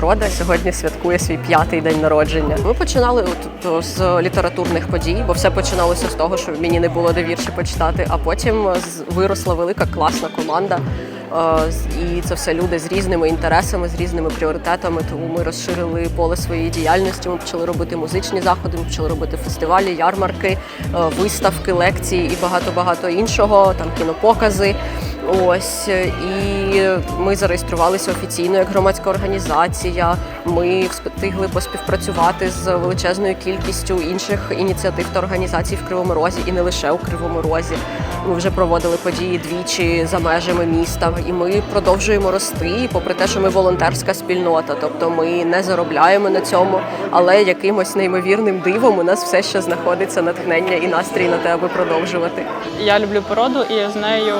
Рода сьогодні святкує свій п'ятий день народження. Ми починали от, з літературних подій, бо все починалося з того, що мені не було де почитати. А потім виросла велика класна команда. Е, І це все люди з різними інтересами, з різними пріоритетами. Тому ми розширили поле своєї діяльності. Ми почали робити музичні заходи, ми почали робити фестивалі, ярмарки, е, виставки, лекції і багато багато іншого. Там кінопокази. Ось е, і ми зареєструвалися офіційно як громадська організація. Ми встигли поспівпрацювати з величезною кількістю інших ініціатив та організацій в Кривому Розі, і не лише у Кривому Розі. Ми вже проводили події двічі за межами міста, і ми продовжуємо рости, попри те, що ми волонтерська спільнота. Тобто ми не заробляємо на цьому, але якимось неймовірним дивом у нас все ще знаходиться натхнення і настрій на те, аби продовжувати. Я люблю природу і з нею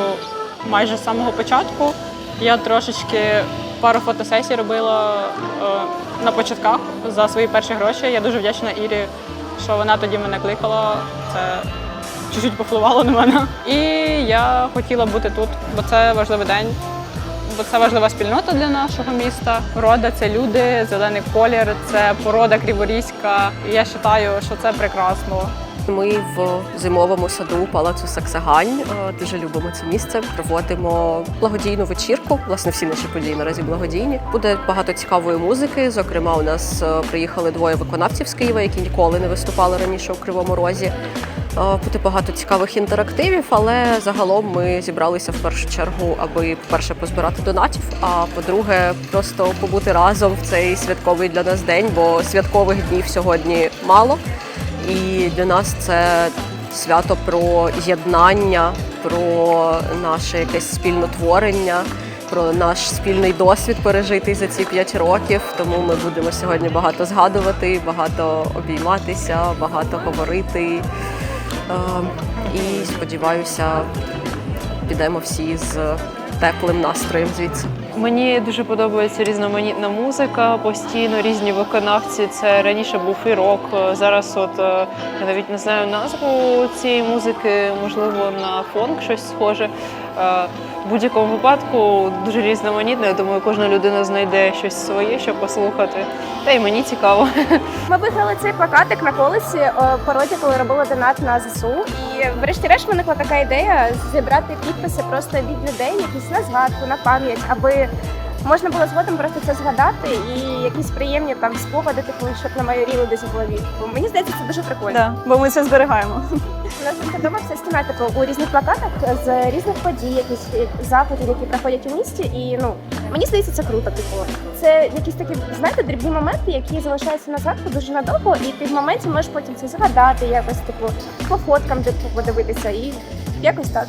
майже з самого початку. Я трошечки пару фотосесій робила е, на початках за свої перші гроші. Я дуже вдячна Ірі, що вона тоді мене кликала. Це чуть-чуть повпливало на мене. І я хотіла бути тут, бо це важливий день. Бо це важлива спільнота для нашого міста. Рода це люди, зелений колір, це порода криворізька. І я вважаю, що це прекрасно. Ми в зимовому саду палацу Саксагань е, дуже любимо це місце. Проводимо благодійну вечірку. Власне, всі наші події наразі благодійні. Буде багато цікавої музики. Зокрема, у нас е, приїхали двоє виконавців з Києва, які ніколи не виступали раніше у Кривому Розі. Е, Буде багато цікавих інтерактивів, але загалом ми зібралися в першу чергу, аби по-перше позбирати донатів, а по-друге, просто побути разом в цей святковий для нас день, бо святкових днів сьогодні мало. І для нас це свято про єднання, про наше якесь спільнотворення, про наш спільний досвід пережитий за ці п'ять років. Тому ми будемо сьогодні багато згадувати, багато обійматися, багато говорити. Е, І сподіваюся, підемо всі з теплим настроєм звідси. Мені дуже подобається різноманітна музика, постійно різні виконавці. Це раніше був і рок. Зараз, от е, я навіть не знаю назву цієї музики, можливо, на фонк щось схоже. Е, В будь-якому випадку дуже різноманітно. Я думаю, кожна людина знайде щось своє, що послухати. Та й мені цікаво. Ми виграли цей плакатик на колесі породі, по роді, коли робили донат на ЗСУ. І врешті-решт виникла така ідея зібрати підписи просто від людей, якісь на згадку, на пам'ять, аби можна було згодом просто це згадати і якісь приємні там спогади, типу, щоб намайоріли десь в голові. Бо мені здається, це дуже прикольно. Да, бо ми це зберігаємо. У нас вдома вся стіна типу, у різних плакатах з різних подій, якісь заходів, які проходять у місті. І ну мені здається, це круто. Типу, це якісь такі, знаєте, дрібні моменти, які залишаються на згадку дуже надовго, і ти в моменті можеш потім це згадати, якось типу по фоткам типу, подивитися, і якось так.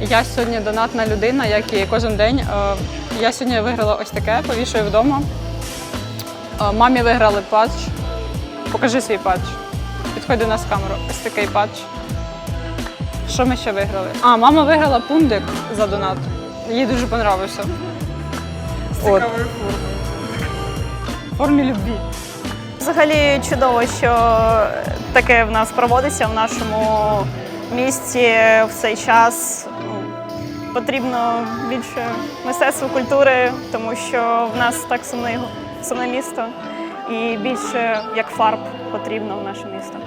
Я сьогодні донатна людина, як і кожен день. Е, Я сьогодні виграла ось таке, повішую вдома. Е, Мамі виграли патч. Покажи свій патч. Підходь до нас в камеру. Ось такий патч. Що ми ще виграли? А, мама виграла пундик за донат. Їй дуже понравився. От. В формі любві. Взагалі чудово, що таке в нас проводиться в нашому місті в цей час. Потрібно більше мистецтва, культури, тому що в нас так сумне, сумне місто, і більше як фарб потрібно в наше місто.